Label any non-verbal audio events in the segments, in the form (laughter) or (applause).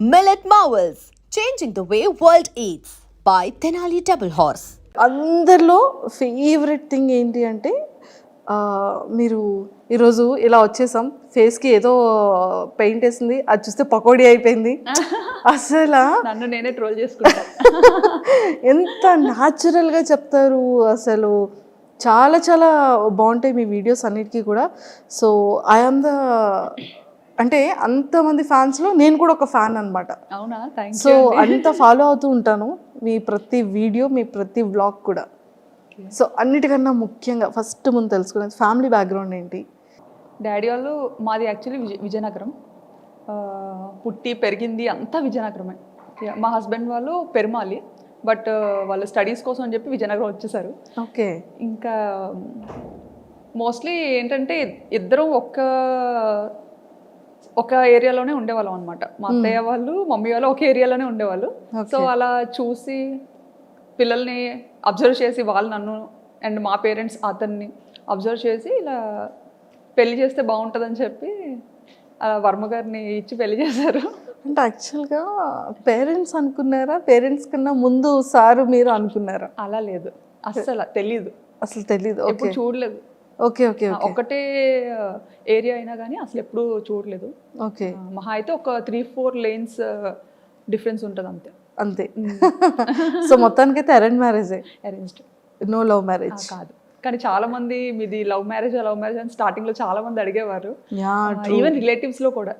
Millet Marvels, changing the way world eats by Tenali Double Horse. అందరిలో favourite thing ఏంటి అంటే ఆ, మీరు ఈరోజు ఇలా వచ్చేసాం. ఫేస్కి ఏదో పెయింట్ వేసింది. అది చూస్తే పకోడీ అయిపోయింది. (laughs) అసలు నన్ను నేనే ట్రోల్ చేసుకుంటా. (laughs) ఎంత న్యాచురల్గా చెప్తారు అసలు. చాలా చాలా బాగుంటాయి మీ వీడియోస్ అన్నిటికీ కూడా. సో ఐఆమ్ ద అంటే అంతమంది ఫ్యాన్స్లో నేను కూడా ఒక ఫ్యాన్ అనమాట అవునా? సో అంత ఫాలో అవుతూ ఉంటాను మీ ప్రతి వీడియో మీ ప్రతి వ్లాగ్ కూడా. సో అన్నిటికన్నా ముఖ్యంగా ఫస్ట్ ముందు తెలుసుకునేది ఫ్యామిలీ బ్యాక్గ్రౌండ్ ఏంటి? డాడీ వాళ్ళు మాది యాక్చువల్లీ విజయ విజయనగరం. పుట్టి పెరిగింది అంతా విజయనగరమే. మా హస్బెండ్ వాళ్ళు పెరుమాలి బట్ వాళ్ళు స్టడీస్ కోసం అని చెప్పి విజయనగరం వచ్చేసారు. ఓకే. ఇంకా మోస్ట్లీ ఏంటంటే ఇద్దరం ఒక్క ఒక ఏరియాలోనే ఉండేవాళ్ళం అనమాట మా అత్తయ్య వాళ్ళు మమ్మీ వాళ్ళు ఒక ఏరియాలోనే ఉండేవాళ్ళు. సో అలా చూసి పిల్లల్ని అబ్జర్వ్ చేసి వాళ్ళు నన్ను అండ్ మా పేరెంట్స్ అతన్ని అబ్జర్వ్ చేసి ఇలా పెళ్ళి చేస్తే బాగుంటుందని చెప్పి వర్మ గారిని ఇచ్చి పెళ్ళి చేశారు. అంటే యాక్చువల్గా పేరెంట్స్ అనుకున్నారా? పేరెంట్స్ కన్నా ముందు సారు మీరు అనుకున్నారా? అలా లేదు. అస్సలు తెలీదు. అసలు తెలీదు. ఎప్పుడు చూడలేదు. ఓకే ఓకే ఒకటే ఏరియా అయినా కానీ అసలు ఎప్పుడూ చూడలేదు. ఓకే. మహా అయితే ఒక త్రీ ఫోర్ లేన్స్ డిఫరెన్స్ ఉంటుంది అంతే. అంతే. (laughs) సో మొత్తానికైతే అరేంజ్ మ్యారేజే అరేంజ్డ్ నో లవ్ మ్యారేజ్ కాదు. కానీ చాలా మంది మీది లవ్ మ్యారేజ్ లవ్ మ్యారేజ్ అని స్టార్టింగ్లో చాలా మంది అడిగేవారు. ఈవెన్ రిలేటివ్స్లో కూడా.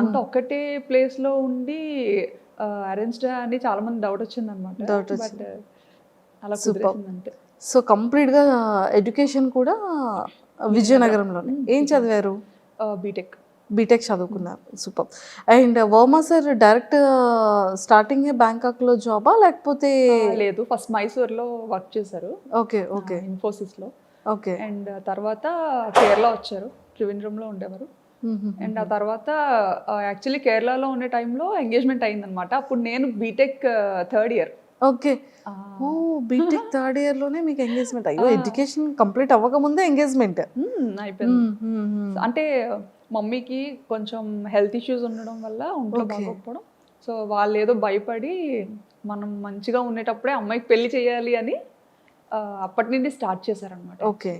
అంత ఒక్కటే ప్లేస్లో ఉండి అరేంజ్డ్ అని చాలా మంది డౌట్ వచ్చింది. అనమాట బట్ అలా అంతే. సో కంప్లీట్గా ఎడ్యుకేషన్ కూడా విజయనగరంలోనే. ఏం చదివారు? బీటెక్ బీటెక్ చదువుకున్నారు. Super. And Varma sir direct starting బ్యాంకాక్లో జాబా? లేకపోతే లేదు. ఫస్ట్ మైసూర్లో వర్క్ చేశారు. Okay okay. ఇన్ఫోసిస్లో ఓకే. అండ్ తర్వాత కేరళ వచ్చారు. త్రివేంద్రంలో ఉండేవారు. అండ్ ఆ తర్వాత యాక్చువల్లీ కేరళలో ఉండే టైంలో ఎంగేజ్మెంట్ అయిందనమాట అప్పుడు నేను BTech third year. Okay. Oh BTech (laughs) third ఇయర్లోనే మీకు ఎంగేజ్మెంట్. అయ్యో ఎడ్యుకేషన్ కంప్లీట్ అవ్వకముందే ఎంగేజ్మెంట్. అయిపోయింది. అంటే మమ్మీకి కొంచెం హెల్త్ ఇష్యూస్ ఉండడం వల్ల ఒంట్లో బాగోకపోవడం. సో వాళ్ళు ఏదో భయపడి మనం మంచిగా ఉండేటప్పుడే అమ్మాయికి పెళ్ళి చేయాలి అని అప్పటి నుండి స్టార్ట్ చేశారనమాట. ఓకే.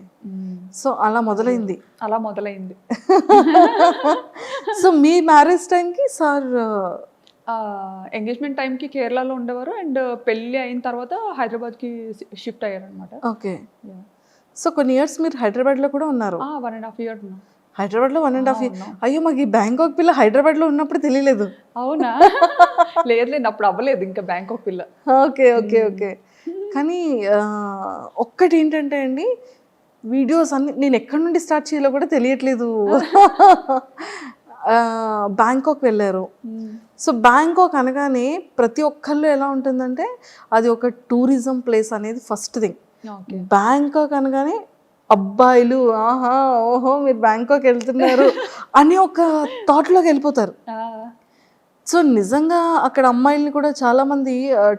సో అలా మొదలైంది. అలా మొదలైంది. (laughs) సో మీ మ్యారేజ్ టైంకి సార్ ఎంగేజ్మెంట్ టైంకి కేరళలో ఉండేవారు. అండ్ పెళ్ళి అయిన తర్వాత హైదరాబాద్కి షిఫ్ట్ అయ్యారనమాట ఓకే. సో కొన్ని ఇయర్స్ మీరు హైదరాబాద్లో కూడా ఉన్నారు. వన్ అండ్ హాఫ్ ఇయర్ ఉన్నాం. హైదరాబాద్లో వన్ అండ్ హాఫ్ ఇయర్ అయ్యో మాకు ఈ బ్యాంకాక్ పిల్ల హైదరాబాద్లో ఉన్నప్పుడు తెలియలేదు. అవునా? (laughs) లేదు లేదు అప్పుడు అవ్వలేదు ఇంకా బ్యాంకాక్ పిల్ల. Okay okay okay. కానీ ఆ, ఒక్కటి ఏంటంటే అండి వీడియోస్ అన్ని నేను ఎక్కడి నుండి స్టార్ట్ చేయాలో కూడా తెలియట్లేదు. (laughs) (laughs) బ్యాంకాక్ వెళ్ళారు. సో బ్యాంకాక్ అనగానే ప్రతి ఒక్కళ్ళు ఎలా ఉంటుందంటే అది ఒక టూరిజం ప్లేస్ అనేది ఫస్ట్ థింగ్ బ్యాంకాక్ అనగానే అబ్బాయిలు ఆహా ఓహో మీరు బ్యాంకాక్ వెళ్తున్నారు (laughs) అని ఒక థాట్లోకి వెళ్ళిపోతారు. సో నిజంగా అక్కడ అమ్మాయిల్ని కూడా చాలా మంది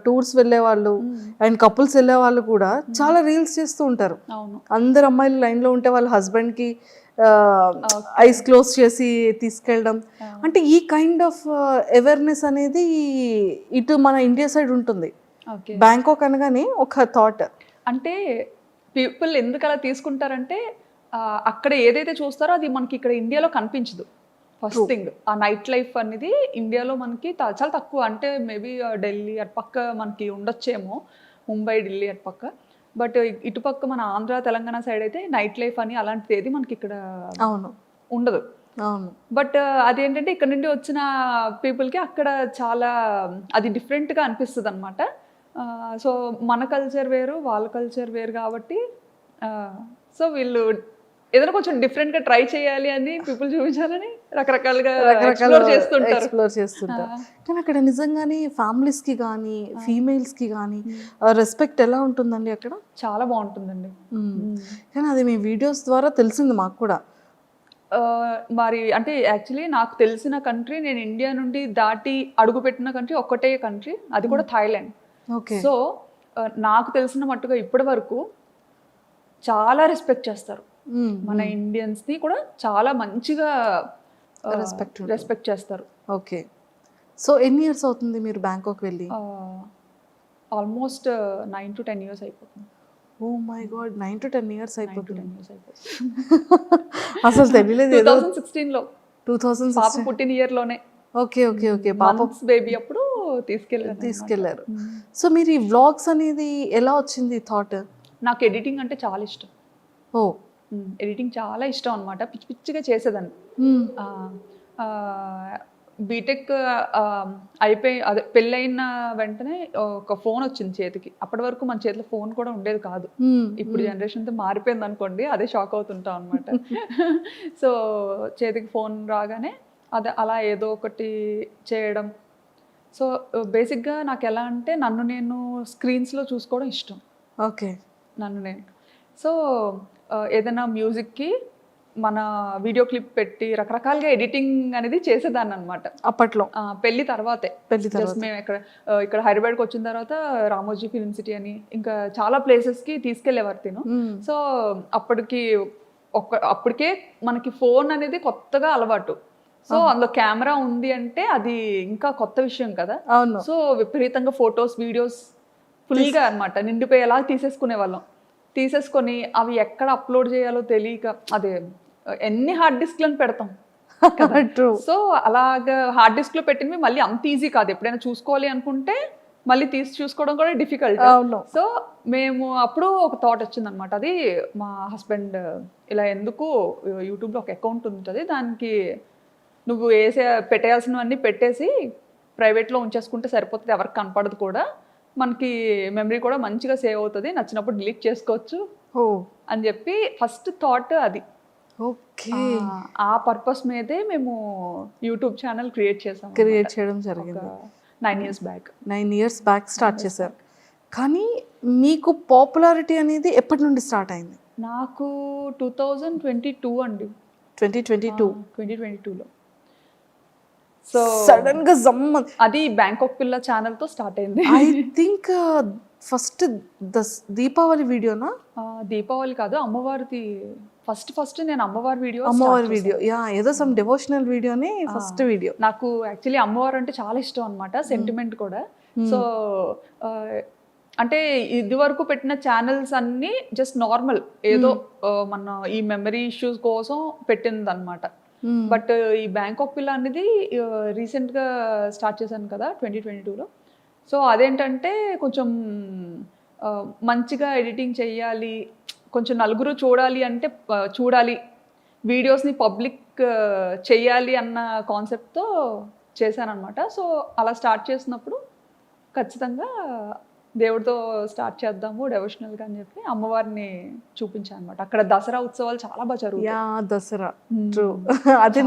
టూర్స్ వెళ్ళే వాళ్ళు అండ్ కపుల్స్ వెళ్ళే వాళ్ళు కూడా చాలా రీల్స్ చేస్తూ ఉంటారు. అందరు అమ్మాయిలు లైన్లో ఉంటే వాళ్ళ హస్బెండ్కి ఐస్ క్లోజ్ చేసి తీసుకెళ్ళడం. అంటే ఈ కైండ్ ఆఫ్ అవేర్నెస్ అనేది ఇటు మన ఇండియా సైడ్ ఉంటుంది. బ్యాంకాక్ అనగానే ఒక థాట్ అంటే పీపుల్ ఎందుకు అలా తీసుకుంటారంటే అక్కడ ఏదైతే చూస్తారో అది మనకి ఇక్కడ ఇండియాలో కనిపించదు. ఫస్ట్ థింగ్ ఆ నైట్ లైఫ్ అనేది ఇండియాలో మనకి చాలా తక్కువ. అంటే మేబీ ఢిల్లీ అటు పక్క మనకి ఉండొచ్చేమో ముంబై ఢిల్లీ అటు పక్క బట్ ఇటుపక్క మన ఆంధ్ర తెలంగాణ సైడ్ అయితే నైట్ లైఫ్ అని అలాంటిది ఏది మనకి ఇక్కడ అవును. ఉండదు. అవును. బట్ అదేంటంటే ఇక్కడ నుండి వచ్చిన పీపుల్కి అక్కడ చాలా అది డిఫరెంట్గా అనిపిస్తుంది అనమాట సో మన కల్చర్ వేరు వాళ్ళ కల్చర్ వేరు కాబట్టి సో వీళ్ళు ఏదైనా కొంచెం డిఫరెంట్గా ట్రై చేయాలి అని పీపుల్ చూపించాలని రకరకాలుగా రకరకాల ఎక్స్ప్లోర్ చేస్తుంటారు. కానీ అక్కడ నిజంగానే families కి కానీ females కి కానీ రెస్పెక్ట్ ఎలా ఉంటుందండి అక్కడ? చాలా బాగుంటుందండి. కానీ అది మీ వీడియోస్ ద్వారా తెలిసింది మాకు కూడా. మరి అంటే యాక్చువల్లీ నాకు తెలిసిన కంట్రీ నేను ఇండియా నుండి దాటి అడుగుపెట్టిన కంట్రీ ఒక్కటే కంట్రీ అది కూడా థాయిలాండ్ ఓకే. సో నాకు తెలిసిన మట్టుగా ఇప్పటి వరకు చాలా రెస్పెక్ట్ చేస్తారు. మన ఇండియన్స్ని కూడా చాలా మంచిగా ఉంటుంది. రెస్పెక్ట్ చేస్తారు. ఓకే సో ఎన్ని ఇయర్స్ అవుతుంది మీరు బ్యాంకాక్ వెళ్ళి? Almost nine to ten years అయిపోతుంది. ఓ my god nine to ten years అయిపోతుంది. (laughs) అసలు తెలియలేదు టూ థౌసండ్ సిక్స్టీన్లో టూ థౌసండ్ పాప పుట్టిన ఇయర్లోనే. ఓకే ఓకే ఓకే పాప బేబీ అప్పుడు తీసుకెళ్ళాను తీసుకెళ్ళారు సో మీరు ఈ వ్లాగ్స్ అనేది ఎలా వచ్చింది థాట్ నాకు ఎడిటింగ్ అంటే చాలా ఇష్టం. ఓ ఎడిటింగ్ చాలా ఇష్టం అనమాట పిచ్చి పిచ్చిగా చేసేదాన్ని. బీటెక్ అయిపోయి అదే పెళ్ళైన వెంటనే ఒక ఫోన్ వచ్చింది చేతికి. అప్పటి వరకు మన చేతిలో ఫోన్ కూడా ఉండేది కాదు. ఇప్పుడు జనరేషన్తో మారిపోయింది అనుకోండి అదే షాక్ అవుతుంటాం అనమాట (laughs) సో చేతికి ఫోన్ రాగానే అదే అలా ఏదో ఒకటి చేయడం. సో బేసిక్గా నాకు ఎలా అంటే నన్ను నేను స్క్రీన్స్లో చూసుకోవడం ఇష్టం. ఓకే. నన్ను నేను. సో ఏదైనా మ్యూజిక్కి మన వీడియో క్లిప్ పెట్టి రకరకాలుగా ఎడిటింగ్ అనేది చేసేదాన్ని అనమాట అప్పట్లో పెళ్ళి తర్వాతే. పెళ్ళి తర్వాత. మేము ఇక్కడ ఇక్కడ హైదరాబాద్కి వచ్చిన తర్వాత రామోజీ ఫిల్మ్ సిటీ అని ఇంకా చాలా ప్లేసెస్కి తీసుకెళ్ళేవారు తిను. సో అప్పటికి ఒక్క అప్పటికే మనకి ఫోన్ అనేది కొత్తగా అలవాటు. సో అందులో కెమెరా ఉంది అంటే అది ఇంకా కొత్త విషయం కదా. సో విపరీతంగా ఫొటోస్ వీడియోస్ ఫుల్గా అన్నమాట. నిండిపోయేలా తీసేసుకునే వాళ్ళం తీసేసుకొని అవి ఎక్కడ అప్లోడ్ చేయాలో తెలియక అదే ఎన్ని హార్డ్ డిస్క్లను పెడతాం (laughs) సో అలాగా హార్డ్ డిస్క్లో పెట్టినవి మళ్ళీ అంత ఈజీ కాదు. ఎప్పుడైనా చూసుకోవాలి అనుకుంటే మళ్ళీ తీసి చూసుకోవడం కూడా డిఫికల్ట్ సో మేము అప్పుడు ఒక థాట్ వచ్చింది అనమాట అది మా హస్బెండ్ ఇలా ఎందుకు యూట్యూబ్లో ఒక అకౌంట్ ఉంటుంది దానికి నువ్వు వేసే పెట్టేయాల్సినవన్నీ పెట్టేసి ప్రైవేట్లో ఉంచేసుకుంటే సరిపోతుంది ఎవరికి కనపడదు కూడా. మనకి మెమరీ కూడా మంచిగా సేవ్ అవుతుంది నచ్చినప్పుడు డిలీట్ చేసుకోవచ్చు ఓ. అని చెప్పి ఫస్ట్ థాట్ అది. ఓకే. ఆ- పర్పస్ మీదే మేము యూట్యూబ్ ఛానల్ క్రియేట్ చేసాం క్రియేట్ చేయడం జరిగింది. Nine years back nine years back start చేశారు. కానీ మీకు పాపులారిటీ అనేది ఎప్పటి నుండి స్టార్ట్ అయింది? నాకు టూ థౌజండ్ ట్వంటీ టూ అండి. Twenty twenty two twenty twenty టూలో సో సడన్గా జమ్మ అది బ్యాంకాక్ పిల్ల ఛానల్తో స్టార్ట్ అయింది. ఐ థింక్ ఫస్ట్ దీపావళి వీడియోనా? దీపావళి కాదు అమ్మవారిది ఫస్ట్ ఫస్ట్ నేను అమ్మవారి వీడియో అమ్మవారి వీడియో. యా ఏదో సమ్ డివోషనల్ వీడియోని ఫస్ట్ వీడియో. నాకు యాక్చువల్లీ అమ్మవారు అంటే చాలా ఇష్టం అనమాట సెంటిమెంట్ కూడా. సో ఆ, అంటే ఇది వరకు పెట్టిన ఛానల్స్ అన్ని జస్ట్ నార్మల్ ఏదో ఆ, మన ఈ మెమరీ ఇష్యూస్ కోసం పెట్టింది అనమాట Hmm. బట్ uh, ఈ బ్యాంకాక్ పిల్ల అనేది uh, రీసెంట్గా స్టార్ట్ చేశాను కదా ట్వంటీ ట్వంటీ టూలో సో అదేంటంటే కొంచెం uh, మంచిగా ఎడిటింగ్ చేయాలి కొంచెం నలుగురు చూడాలి అంటే చూడాలి. వీడియోస్ని పబ్లిక్ చేయాలి అన్న కాన్సెప్ట్తో చేశానమాట సో అలా స్టార్ట్ చేసినప్పుడు ఖచ్చితంగా దేవుడితో స్టార్ట్ చేద్దాము డెవోషనల్గా అని చెప్పి అమ్మవారిని చూపించాను అనమాట అక్కడ దసరా ఉత్సవాలు చాలా బాగా జరుగుతాయి. యా దసరా. ట్రూ (laughs) అదే.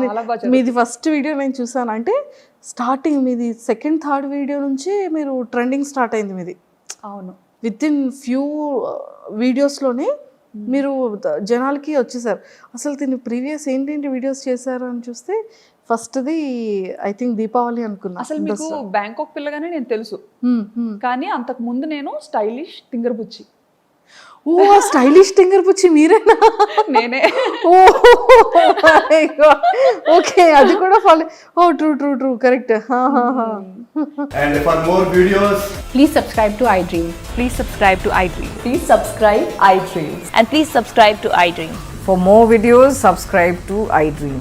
మీది ఫస్ట్ వీడియో నేను చూసాను. అంటే స్టార్టింగ్ మీది సెకండ్ థర్డ్ వీడియో నుంచి మీరు ట్రెండింగ్ స్టార్ట్ అయింది మీది. అవును. విత్ ఇన్ ఫ్యూ వీడియోస్లోనే మీరు జనాలకి వచ్చేసారు. అసలు దీని ప్రీవియస్ ఏంటేంటి వీడియోస్ చేశారు అని చూస్తే first the I think Deepavali అనుకున్నా. అసలు మీకు బ్యాంకాక్ పిల్లగానే నేను తెలుసు. కానీ అంతకు ముందు నేను స్టైలిష్ తింగర్ పుచ్చి ఓ స్టైలిష్ టింగర్ పుచ్చి మీరేనా? నేనే. ఓకే అది కూడా follow oh true true true correct and for more videos please subscribe to I Dream please subscribe to I Dream please subscribe I Dream and please subscribe to I Dream for more videos subscribe to I Dream